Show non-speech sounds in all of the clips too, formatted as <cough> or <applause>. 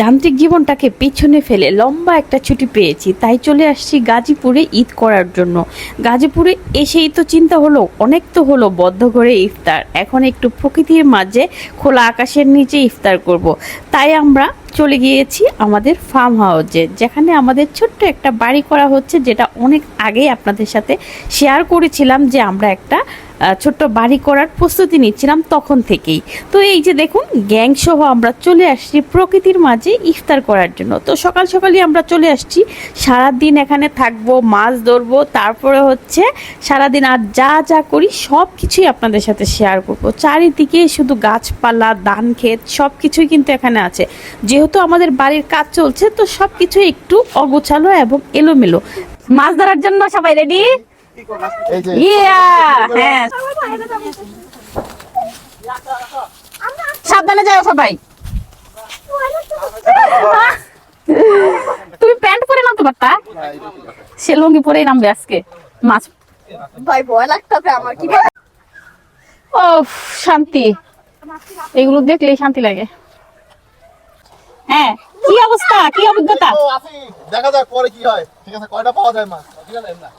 যান্ত্রিক জীবনটাকে পেছনে ফেলে লম্বা একটা ছুটি পেয়েছি, তাই চলে আসছি গাজীপুরে ঈদ করার জন্য গাজীপুরে এসেই তো চিন্তা হলো, অনেক তো হলো বদ্ধ ঘরে ইফতার এখন একটু প্রকৃতির মাঝে খোলা আকাশের নিচে ইফতার করব। তাই আমরা চলে গিয়েছি আমাদের ফার্ম হাউসে যেখানে আমাদের ছোট্ট একটা বাড়ি করা হচ্ছে, যেটা অনেক আগেই আপনাদের সাথে শেয়ার করেছিলাম যে আমরা একটা ছোট্ট বাড়ি করার প্রস্তুতি নিচ্ছিলাম তখন থেকেই। তো এই যে দেখুন গ্যাং সহ আমরা চলে আসছি প্রকৃতির মাঝে ইফতার করার জন্য। তো সকাল সকালই আমরা চলে আসছি। সারাদিন এখানে থাকব, মাছ ধরবো, তারপরে হচ্ছে সারাদিন আর যা যা করি সব কিছুই আপনাদের সাথে শেয়ার করব। চারিদিকে শুধু গাছপালা, ধান ক্ষেত সব কিছুই কিন্তু এখানে আছে। যেহেতু আমাদের বাড়ির কাজ চলছে তো সব কিছু একটু অগোছালো এবং এলোমেলো। মাছ ধরার জন্য সবাই রেডি ইয়া হ্যাঁ। সাবধানে যাও সবাই। তুমি প্যান্ট পরে নামতে পারতা? সে লুঙ্গি পরেই নামবে আজকে। মাছ ভাই ভয় লাগতেছে আমার কি ও শান্তি। এগুলো দেখলেই শান্তি লাগে। হ্যাঁ কি অবস্থা? কি অভিজ্ঞতা? দেখা যাক পরে কি হয়। ঠিক আছে কয়টা পাওয়া যায় মা? ঠিক আছে না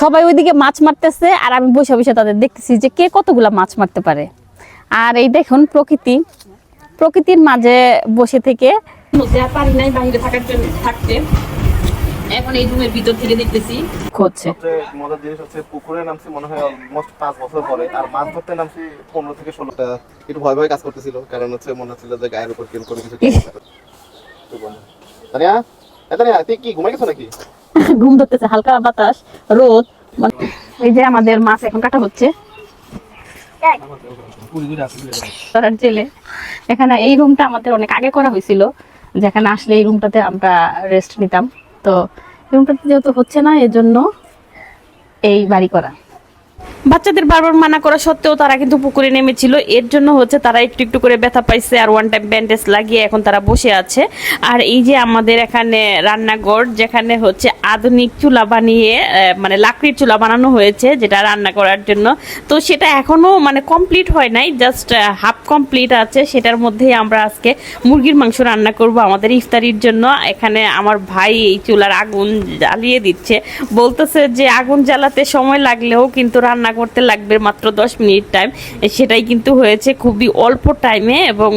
সবাই ওইদিকে মাছ মারতেছে আর আমি বসে বসে তাদের দেখতেছি যে কে কতগুলা মাছ মারতে পারে। আর এই দেখুন প্রকৃতি। প্রকৃতির মাঝে বসে থেকে পারি নাই বাইরে থাকার জন্য থাকতে। এখন এই রুমের ভিতর থেকে দেখতেছি। হচ্ছে। মজার জিনিস হচ্ছে পুকুরে নামছি মনে হয় অলমোস্ট পাঁচ বছর পরে। আর মাছ ধরতে নামছি পনেরো থেকে ষোলোটা একটু ভয় ভয় কাজ করতেছিল কারণ হচ্ছে মনে হচ্ছিল যে গায়ের উপর কেউ কোনো কিছু <laughs> ঘুম ধরতেছে, হালকা বাতাস, রোদ মানে এই যে আমাদের মাছ এখন কাটা হচ্ছে। জেলে। এখানে এই রুমটা আমাদের অনেক আগে করা হয়েছিল, যেখানে আসলে এই রুমটাতে আমরা রেস্ট নিতাম। তো রুমটাতে যেহেতু হচ্ছে না, এজন্য এই বাড়ি করা। বাচ্চাদের বারবার মানা করা সত্ত্বেও তারা কিন্তু পুকুরে নেমেছিল। এর জন্য হচ্ছে তারা একটু একটু করে ব্যথা পাইছে আর ওয়ান টাইম ব্যান্ডেজ লাগিয়ে এখন তারা বসে আছে। আর এই যে আমাদের এখানে রান্নাঘর, যেখানে হচ্ছে আধুনিক চুলা বানিয়ে মানে লাকড়ির চুলা বানানো হয়েছে, যেটা রান্না করার জন্য। তো সেটা এখনও মানে কমপ্লিট হয় নাই জাস্ট হাফ কমপ্লিট আছে। সেটার মধ্যেই আমরা আজকে মুরগির মাংস রান্না করব আমাদের ইফতারির জন্য। এখানে আমার ভাই এই চুলার আগুন জ্বালিয়ে দিচ্ছে। বলতেছে যে আগুন জ্বালাতে সময় লাগলেও কিন্তু রান্না করতে লাগবে মাত্র দশ মিনিট টাইম সেটাই কিন্তু হয়েছে খুবই অল্প টাইমে এবং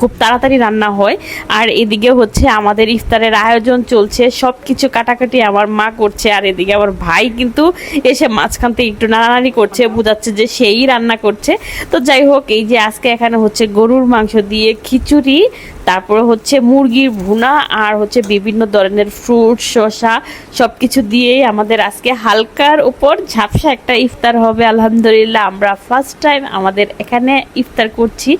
খুব তাড়াতাড়ি রান্না হয়। আর এদিকে হচ্ছে আমাদের ইফতারের আয়োজন চলছে সব কিছু কাটাকাটি আমার মা করছে, আর এদিকে আমার ভাই কিন্তু এসে মাঝখান থেকে একটু নাড়ানাড়ি করছে, বোঝাচ্ছে যে সেই রান্না করছে। তো যাই হোক, এই যে আজকে এখানে হচ্ছে গরুর মাংস দিয়ে খিচুড়ি, তারপরে হচ্ছে মুরগির ভুনা, আর হচ্ছে বিভিন্ন ধরনের ফ্রুট শসা সব কিছু দিয়েই আমাদের আজকে হালকার উপর ঝাপসা একটা ইফতার হবে, আলহামদুলিল্লাহ। আমরা ফার্স্ট টাইম আমাদের এখানে ইফতার করছি।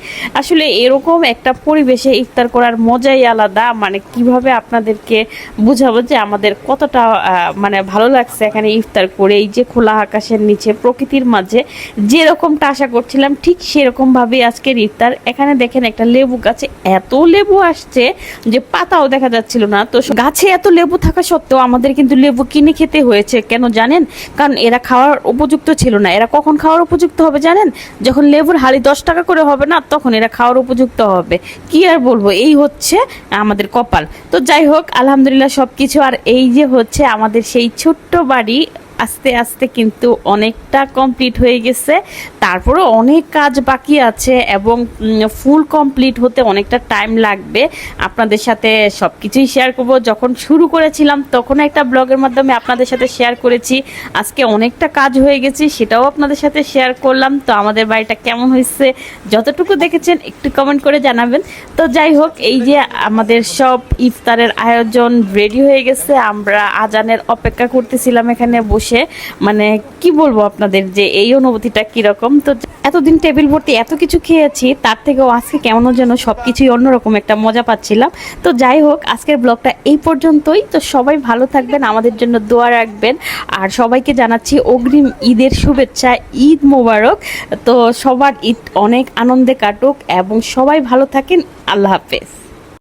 আসলে এরকম একটা পরিবেশে ইফতার করার মজাই আলাদা। মানে কীভাবে আপনাদেরকে বুঝাবো যে আমাদের কতটা মানে ভালো লাগছে এখানে ইফতার করে, এই যে খোলা আকাশের নিচে, প্রকৃতির মাঝে। যেরকমটা আশা করছিলাম, ঠিক সেরকম ভাবে আজকের ইফতার। এখানে দেখেন একটা লেবু গাছে এত লেবু আসছে যে পাতাও দেখা যাচ্ছিল না। তো গাছে এত লেবু থাকা সত্ত্বেও আমাদের কিন্তু লেবু কিনে খেতে হয়েছে, কেন জানেন? কারণ এরা খাওয়ার উপযুক্ত ছিল না। এরা কখন খাওয়ার উপযুক্ত হবে জানেন? যখন লেবুর হাড়ি দশ টাকা করে হবে না, তখন এরা খাওয়ার উপযুক্ত হবে। কি আর বলব, এই হচ্ছে আমাদের কপাল। তো যাই হোক, আলহামদুলিল্লাহ সব কিছু আর এই যে হচ্ছে আমাদের সেই ছোট্ট বাড়ি আস্তে আস্তে কিন্তু অনেকটা কমপ্লিট হয়ে গেছে। তারপরে অনেক কাজ বাকি আছে এবং ফুল কমপ্লিট হতে অনেকটা টাইম লাগবে। আপনাদের সাথে সব কিছুই শেয়ার করব। যখন শুরু করেছিলাম তখন একটা ব্লগের মাধ্যমে আপনাদের সাথে শেয়ার করেছি। আজকে অনেকটা কাজ হয়ে গেছে, সেটাও আপনাদের সাথে শেয়ার করলাম। তো আমাদের বাড়িটা কেমন হয়েছে, যতটুকু দেখেছেন, একটু কমেন্ট করে জানাবেন। তো যাই হোক, এই যে আমাদের সব ইফতারের আয়োজন রেডি হয়ে গেছে। আমরা আজানের অপেক্ষা করতেছিলাম এখানে বসে। মানে কি বলব আপনাদের যে এই অনুভূতিটা কীরকম? তো এতদিন টেবিল ভর্তি এত কিছু খেয়েছি, তার থেকেও আজকে কেমন যেন সব কিছুই অন্যরকম একটা মজা পাচ্ছিলাম। তো যাই হোক, আজকের ব্লগটা এই পর্যন্তই। তো সবাই ভালো থাকবেন, আমাদের জন্য দোয়া রাখবেন। আর সবাইকে জানাচ্ছি অগ্রিম ঈদের শুভেচ্ছা, ঈদ মোবারক। তো সবার ঈদ অনেক আনন্দে কাটুক এবং সবাই ভালো থাকেন। আল্লাহ হাফেজ।